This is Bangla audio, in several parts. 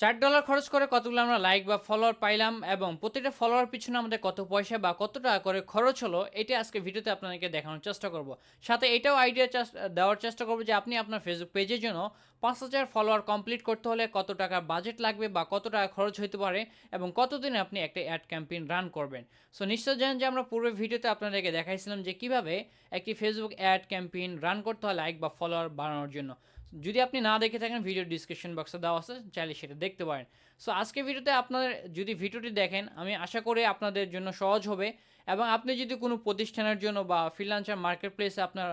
চার ডলার খরচ করে কতগুলো আমরা লাইক বা ফলোয়ার পাইলাম এবং প্রতিটা ফলোয়ার পিছনে আমাদের কত পয়সা বা কত টাকা করে খরচ হলো এটা আজকে ভিডিওতে আপনাদেরকে দেখানোর চেষ্টা করব। সাথে এটাও আইডিয়া দেওয়ার চেষ্টা করব যে আপনি আপনার ফেসবুক পেজের জন্য পাঁচ হাজার ফলোয়ার কমপ্লিট করতে হলে কত টাকা বাজেট লাগবে বা কত টাকা খরচ হতে পারে এবং কতদিনে আপনি একটা অ্যাড ক্যাম্পেইন রান করবেন। সো নিশ্চয় জানেন যে আমরা পূর্বের ভিডিওতে আপনাদেরকে দেখাইছিলাম যে কীভাবে একটি ফেসবুক অ্যাড ক্যাম্পেইন রান করতে হয় লাইক বা ফলোয়ার বাড়ানোর জন্য। যদি আপনি না দেখে থাকেন ভিডিও ডিসক্রিপশন বক্সে দেওয়া আছে, চাইলে সেটা দেখতে পারেন। সো আজকে ভিডিওতে আপনাদের যদি ভিডিওটি দেখেন, আমি আশা করি আপনাদের জন্য সহজ হবে এবং আপনি যদি কোনো প্রতিষ্ঠানের জন্য বা ফ্রিলান্সার মার্কেট প্লেসে আপনার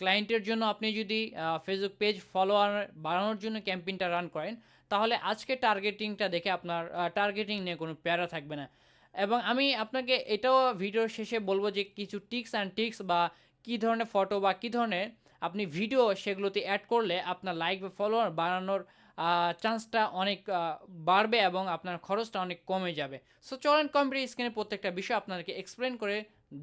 ক্লায়েন্টের জন্য আপনি যদি ফেসবুক পেজ ফলোয়ার বাড়ানোর জন্য ক্যাম্পেইনটা রান করেন, তাহলে আজকে টার্গেটিংটা দেখে আপনার টার্গেটিং নিয়ে কোনো প্যারা থাকবে না। এবং আমি আপনাকে এটাও ভিডিওর শেষে বলব যে কিছু টিক্স অ্যান্ড টিক্স বা কী ধরনের ফটো বা কী ধরনের আপনি ভিডিও সেগুলোতে অ্যাড করলে আপনার লাইক বা ফলোয়ার বাড়ানোর চান্সটা অনেক বাড়বে এবং আপনার খরচটা অনেক কমে যাবে। সো চলেন কম্পিউটার স্ক্রিনে প্রত্যেকটা বিষয় আপনাদেরকে এক্সপ্লেন করে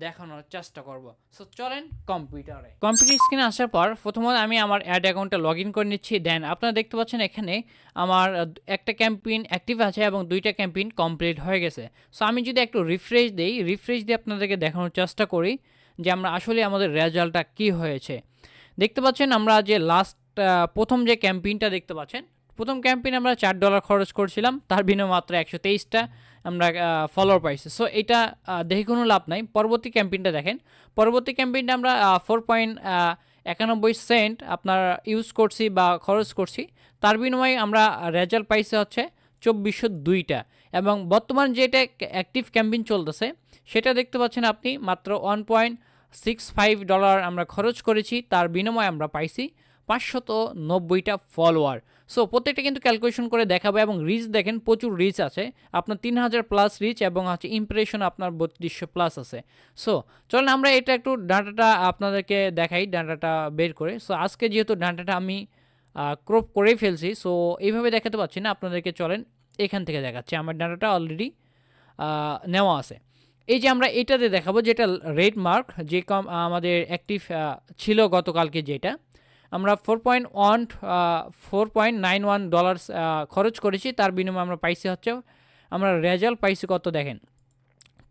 দেখানোর চেষ্টা করব। সো চলেন কম্পিউটারে কম্পিউটার স্ক্রিনে আসার পর প্রথমত আমি আমার অ্যাড অ্যাকাউন্টে লগ ইন করে নিচ্ছি। দেন আপনারা দেখতে পাচ্ছেন এখানে আমার একটা ক্যাম্পেইন অ্যাক্টিভ আছে এবং দুইটা ক্যাম্পেইন কমপ্লিট হয়ে গেছে। সো আমি যদি একটু রিফ্রেশ দিই রিফ্রেশ দিয়ে আপনাদেরকে দেখানোর চেষ্টা করি যে আমরা আসলে আমাদের রেজাল্টটা কী হয়েছে। দেখতে পাচ্ছেন আমরা যে লাস্ট প্রথম যে ক্যাম্পেইনটা দেখতে পাচ্ছেন, প্রথম ক্যাম্পেইন আমরা চার ডলার খরচ করছিলাম, তার বিনিময়ে মাত্র একশো তেইশটা আমরা ফলোয়ার পাইছি। সো এটা দেখে কোনো লাভ নাই। পরবর্তী ক্যাম্পেইনটা দেখেন। পরবর্তী ক্যাম্পেইনটা আমরা ফোর পয়েন্ট একানব্বই সেন্ট আপনার ইউজ করছি বা খরচ করছি, তার বিনিময়ে আমরা রেজাল্ট পাইছি হচ্ছে চব্বিশশো দুইটা। এবং বর্তমান যেটা অ্যাক্টিভ ক্যাম্পেইন চলতেছে, সেটা দেখতে পাচ্ছেন আপনি মাত্র one point six five dollar আমরা খরচ করেছি, তার বিনিময়ে আমরা পাইছি পাঁচশত নব্বইটা ফলোয়ার সো প্রত্যেকটা কিন্তু ক্যালকুলেশন করে দেখাবে এবং রিচ দেখেন, প্রচুর রিচ আছে। আপনার তিন হাজার প্লাস রিচ এবং হচ্ছে ইমপ্রেশন আপনার বত্রিশশো প্লাস আছে। সো চলেন আমরা এটা একটু ডাটাটা আপনাদেরকে দেখাই, ডাটাটা বের করে। সো আজকে যেহেতু ডাটাটা আমি ক্রপ করেই ফেলছি সো এইভাবে দেখাতে পাচ্ছি না, আপনাদেরকে চলেন এখান থেকে দেখাচ্ছি। আমার ডাটাটা অলরেডি নেওয়া আছে। এই যে আমরা এটাতে দেখাবো যেটা রেড মার্ক যে কম আমাদের অ্যাক্টিভ ছিল গতকালকে যেটা, আমরা four point one four point nine one dollars খরচ করেছি, তার বিনিময়ে আমরা পাইছি হচ্ছে, আমরা রেজাল্ট পাইছি কত দেখেন?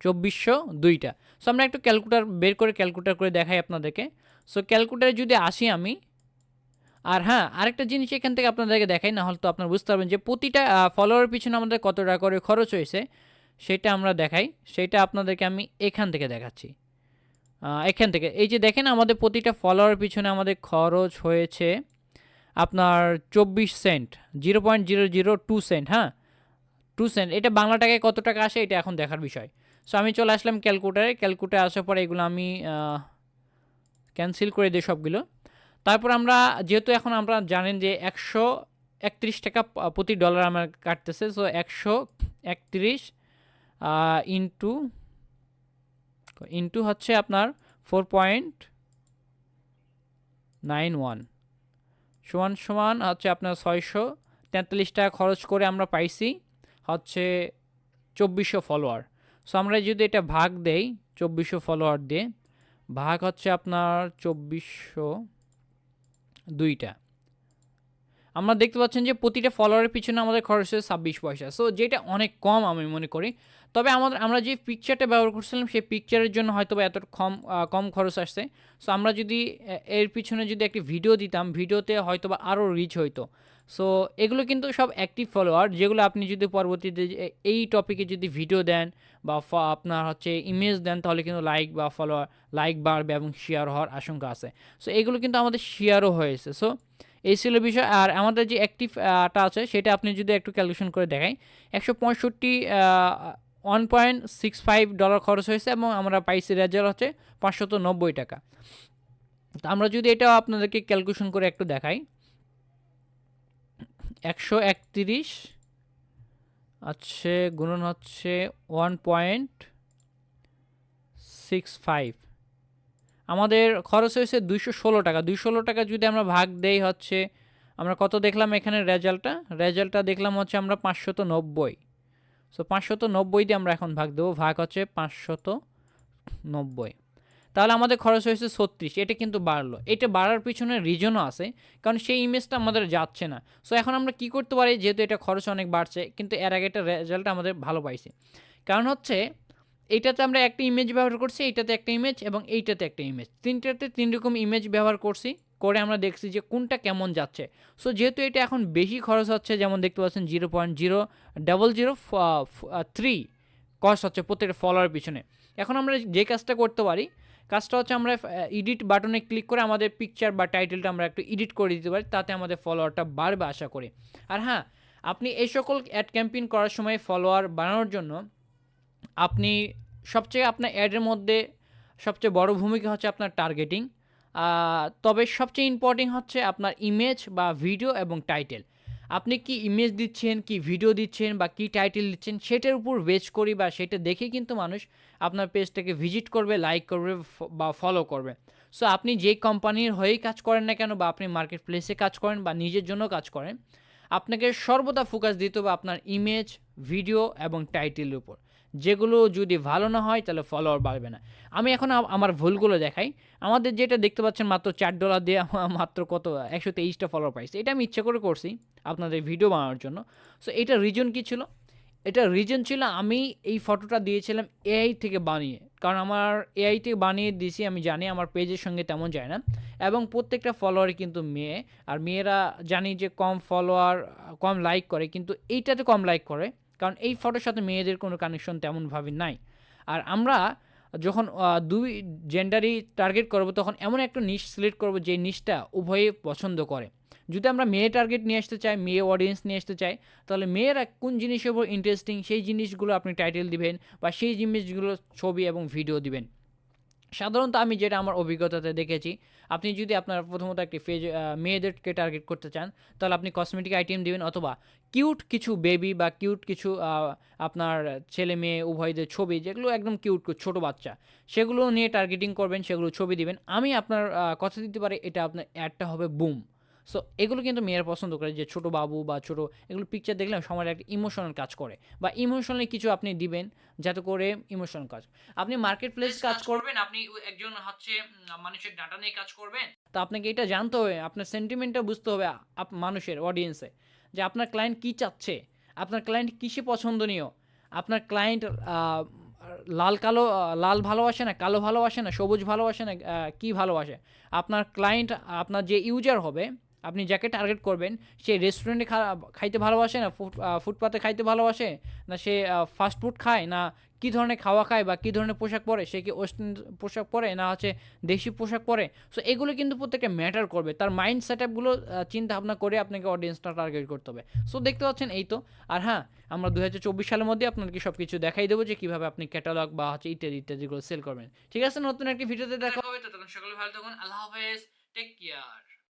চব্বিশশো দুইটা। সো আমরা একটু ক্যালকুলেটার বের করে ক্যালকুলেটার করে দেখাই আপনাদেরকে। সো ক্যালকুলেটারে যদি আসি আমি, আর হ্যাঁ আরেকটা জিনিস এখান থেকে আপনাদেরকে দেখাই না হলে তো আপনারা বুঝতে পারবেন যে প্রতিটা ফলোয়ারের পিছনে আমাদের কত টাকা করে খরচ হয়েছে। সেটা আমরা দেখাই। সেটা আপনাদেরকে আমি এখান থেকে দেখাচ্ছি। এখান থেকে। এই যে দেখেন, আমাদের প্রতিটা ফলোয়ারের পিছনে আমাদের খরচ হয়েছে আপনার চব্বিশ cent zero point zero zero two cent হ্যাঁ? টু সেন্ট এটা বাংলা টাকায় কত টাকা আসে, এটা এখন দেখার বিষয়। সো আমি চলে আসলাম ক্যালকুটারে। ক্যালকুলেটারে আসার পরে এগুলো আমি ক্যান্সেল করে দিই সবগুলো। তারপর আমরা, যেহেতু এখন আমরা জানেন যে একশো একত্রিশ টাকা প্রতি ডলার আমার কাটতেছে সো একশো একত্রিশ ইন্টু ইন্টু হচ্ছে আপনার ফোর পয়েন্ট নাইন ওয়ান সমান সমান হচ্ছে আপনার ছয়শো তেতাল্লিশ টাকা খরচ করে আমরা পাইছি হচ্ছে চব্বিশশো ফলোয়ার সো আমরা যদি এটা ভাগ দেই চব্বিশশো ফলোয়ার দিয়ে, ভাগ হচ্ছে আপনার চব্বিশশো দুইটা। আমরা দেখতে পাচ্ছেন যে প্রতিটা ফলোয়ারের পিছনে আমাদের খরচ হচ্ছে ছাব্বিশ পয়সা। সো যেটা অনেক কম আমি মনে করি। তবে আমাদের, আমরা যে পিকচারটা ব্যবহার করছিলাম, সেই পিকচারের জন্য হয়তো এত কম কম খরচ আসছে। সো আমরা যদি এর পিছনে যদি একটি ভিডিও দিতাম ভিডিওতে হয়তো বা আরও রিচ হইতো। সো এগুলো কিন্তু সব অ্যাক্টিভ ফলোয়ার যেগুলো আপনি যদি পরবর্তীতে এই টপিকে যদি ভিডিও দেন বা আপনার হচ্ছে ইমেজ দেন, তাহলে কিন্তু লাইক বা ফলোয়ার লাইক বাড়বে এবং শেয়ার হওয়ার আশঙ্কা আছে। সো এগুলো কিন্তু আমাদের শেয়ারও হয়েছে। সো এই ছিল বিষয়। আর আমাদের যে অ্যাক্টিভটা আছে, সেটা আপনি যদি একটু ক্যালকুলেশন করে দেখাই, একশো পঁয়ষট্টি one point six five dollar খরচ হয়েছে এবং আমরা পাইছি রেজাল্ট হচ্ছে পাঁচশত নব্বই টাকা। তো আমরা যদি এটাও আপনাদেরকে ক্যালকুলেশন করে একটু দেখাই, একশো একত্রিশ হচ্ছে গুণন হচ্ছে ওয়ান পয়েন্ট সিক্স ফাইভ আমাদের খরচ হয়েছে দুইশো ষোলো টাকা। দুইশো ষোলো টাকা যদি আমরা ভাগ দেই হচ্ছে, আমরা কত দেখলাম এখানে রেজাল্টটা? রেজাল্টটা দেখলাম হচ্ছে আমরা পাঁচশত নব্বই। সো পাঁচশত নব্বই দিয়ে আমরা এখন ভাগ দেবো, ভাগ হচ্ছে পাঁচশত নব্বই। তাহলে আমাদের খরচ হয়েছে ছত্রিশ, এটা কিন্তু বাড়লো। এটা বাড়ার পিছনে রিজনও আছে, কারণ সেই ইমেজটা আমাদের যাচ্ছে না। সো এখন আমরা কি করতে পারি? যেহেতু এটা খরচ অনেক বাড়ছে, কিন্তু এর আগে একটা রেজাল্ট আমাদের ভালো পাইছে। কারণ হচ্ছে এইটাতে আমরা একটা ইমেজ ব্যবহার করছি, এইটাতে একটা ইমেজ এবং এইটাতে একটা ইমেজ তিনটাতে তিন রকম ইমেজ ব্যবহার করছি, করে আমরা দেখছি যে কোনটা কেমন যাচ্ছে। সো যেহেতু এটা এখন বেশি খরচ হচ্ছে, যেমন দেখতে পাচ্ছেন zero point zero double zero three cost হচ্ছে প্রত্যেকটা ফলোয়ার পিছনে। এখন আমরা যে কাজটা করতে পারি, কাজটা হচ্ছে আমরা এডিট বাটনে ক্লিক করে আমাদের পিকচার বা টাইটেলটা আমরা একটু এডিট করে দিতে পারি, তাতে আমাদের ফলোয়ারটা বাড়বে আশা করি। আর হ্যাঁ আপনি এই সকল অ্যাড ক্যাম্পেইন করার সময় ফলোয়ার বাড়ানোর জন্য আপনি সবচেয়ে আপনার অ্যাডের মধ্যে সবচেয়ে বড় ভূমিকা হচ্ছে আপনার টার্গেটিং তবে সবচেয়ে ইম্পর্টেন্ট হচ্ছে আপনার ইমেজ বা ভিডিও এবং টাইটেল আপনি কি ইমেজ দিচ্ছেন, কি ভিডিও দিচ্ছেন বা কি টাইটেল দিচ্ছেন সেটার উপর বেচ করি বা সেটা দেখে কিন্তু মানুষ আপনার পেজটাকে ভিজিট করবে লাইক করবে বা ফলো করবে। সো আপনি যে কোম্পানির হয়েই কাজ করেন না কেন বা আপনি মার্কেট প্লেসে কাজ করেন বা নিজের জন্য কাজ করেন, আপনাকে সর্বদা ফোকাস দিতে হবে আপনার ইমেজ ভিডিও এবং টাইটেলের উপর। যেগুলো যদি ভালো না হয়, তাহলে ফলোয়ার বাড়বে না। আমি এখন আমার ভুলগুলো দেখাই। আমাদের যেটা দেখতে পাচ্ছেন মাত্র চার ডলার দিয়ে মাত্র কত, একশো তেইশটা ফলোয়ার পাইছে। এটা আমি ইচ্ছা করে করছি আপনাদের ভিডিও বানানোর জন্য। সো এটা রিজন কী ছিল? এটা রিজন ছিল আমি এই ফটোটা দিয়েছিলাম এআই থেকে বানিয়ে। কারণ আমার এআই থেকে বানিয়ে দিয়েছি, আমি জানি আমার পেজের সঙ্গে তেমন যায় না। এবং প্রত্যেকটা ফলোয়ারই কিন্তু মেয়ে। আর মেয়েরা জানি যে কম ফলোয়ার কম লাইক করে, কিন্তু এইটাতে কম লাইক করে। কারণ এই ফটোর সাথে মেয়েদের কোনো কানেকশন তেমনভাবে নাই। আর আমরা যখন দুই জেন্ডারই টার্গেট করব, তখন এমন একটা নিশ সিলেক্ট করব যে নিশটা উভয়ে পছন্দ করে। যদি আমরা মেয়ে টার্গেট নিয়ে আসতে চাই, মেয়ে অডিয়েন্স নিয়ে আসতে চাই, তাহলে মেয়েরা কোন জিনিসের উপর ইন্টারেস্টিং সেই জিনিসগুলো আপনি টাইটেল দিবেন বা সেই জিনিসগুলো ছবি এবং ভিডিও দিবেন। সাধারণত আমি যেটা আমার অভিজ্ঞতাতে দেখেছি, আপনি যদি আপনার প্রথমত একটি ফেজ মেয়েদেরকে টার্গেট করতে চান, তাহলে আপনি কসমেটিক আইটেম দিবেন অথবা কিউট কিছু বেবি বা কিউট কিছু আপনার ছেলে মেয়ে, উভয়দের ছবি, যেগুলো একদম কিউট ছোট বাচ্চা, সেগুলো নিয়ে টার্গেটিং করবেন, সেগুলো ছবি দিবেন। আমি আপনার কথা দিতে পারি, এটা আপনার অ্যাডটা হবে বুম সো এগুলো কিন্তু মেয়েরা পছন্দ করে যে ছোট বাবু বা ছোট এগুলো পিকচার দেখলে সময় একটা ইমোশনাল কাজ করে। বা ইমোশনালি কিছু আপনি দিবেন যাতে করে ইমোশনাল কাজ। আপনি মার্কেট প্লেস কাজ করবেন আপনি একজন হচ্ছে মানুষের ডাটা নিয়ে কাজ করবেন। তো আপনাকে এটা জানতে হবে আপনার সেন্টিমেন্টটা বুঝতে হবে মানুষের অডিয়েন্সে যে আপনার ক্লায়েন্ট কী চাচ্ছে আপনার ক্লায়েন্ট কিসে পছন্দনীয় আপনার ক্লায়েন্ট লাল কালো লাল ভালোবাসে না কালো ভালোবাসে না সবুজ ভালোবাসে না কী ভালোবাসে আপনার ক্লায়েন্ট আপনার যে ইউজার হবে আপনি যাকে টার্গেট করবেন, সে রেস্টুরেন্টে খাইতে ভালোবাসে না ফুট ফুটপাতে খাইতে ভালোবাসে, না সে ফাস্ট ফুড খায়, না কি ধরনের খাওয়া খায় বা কী ধরনের পোশাক পরে, সে কি ওয়েস্টার্ন পোশাক পরে, না হচ্ছে দেশি পোশাক পরে? সো এগুলো কিন্তু প্রত্যেকটা ম্যাটার করবে। তার মাইন্ড সেট আপগুলো চিন্তা ভাবনা করে আপনাকে অডিয়েন্সটা টার্গেট করতে হবে। সো দেখতে পাচ্ছেন এই তো। আর হ্যাঁ আমরা দু হাজার চব্বিশ সালের মধ্যে আপনাকে সব কিছু দেখাই দেবো যে কীভাবে আপনি ক্যাটালগ বা হচ্ছে ইত্যাদি, ইত্যাদিগুলো সেল করবেন। ঠিক আছে, নতুন একটি ভিডিওতে দেখা হবে। ততক্ষণ সকলে ভালো থাকুন। আল্লাহ হাফেজ। Take care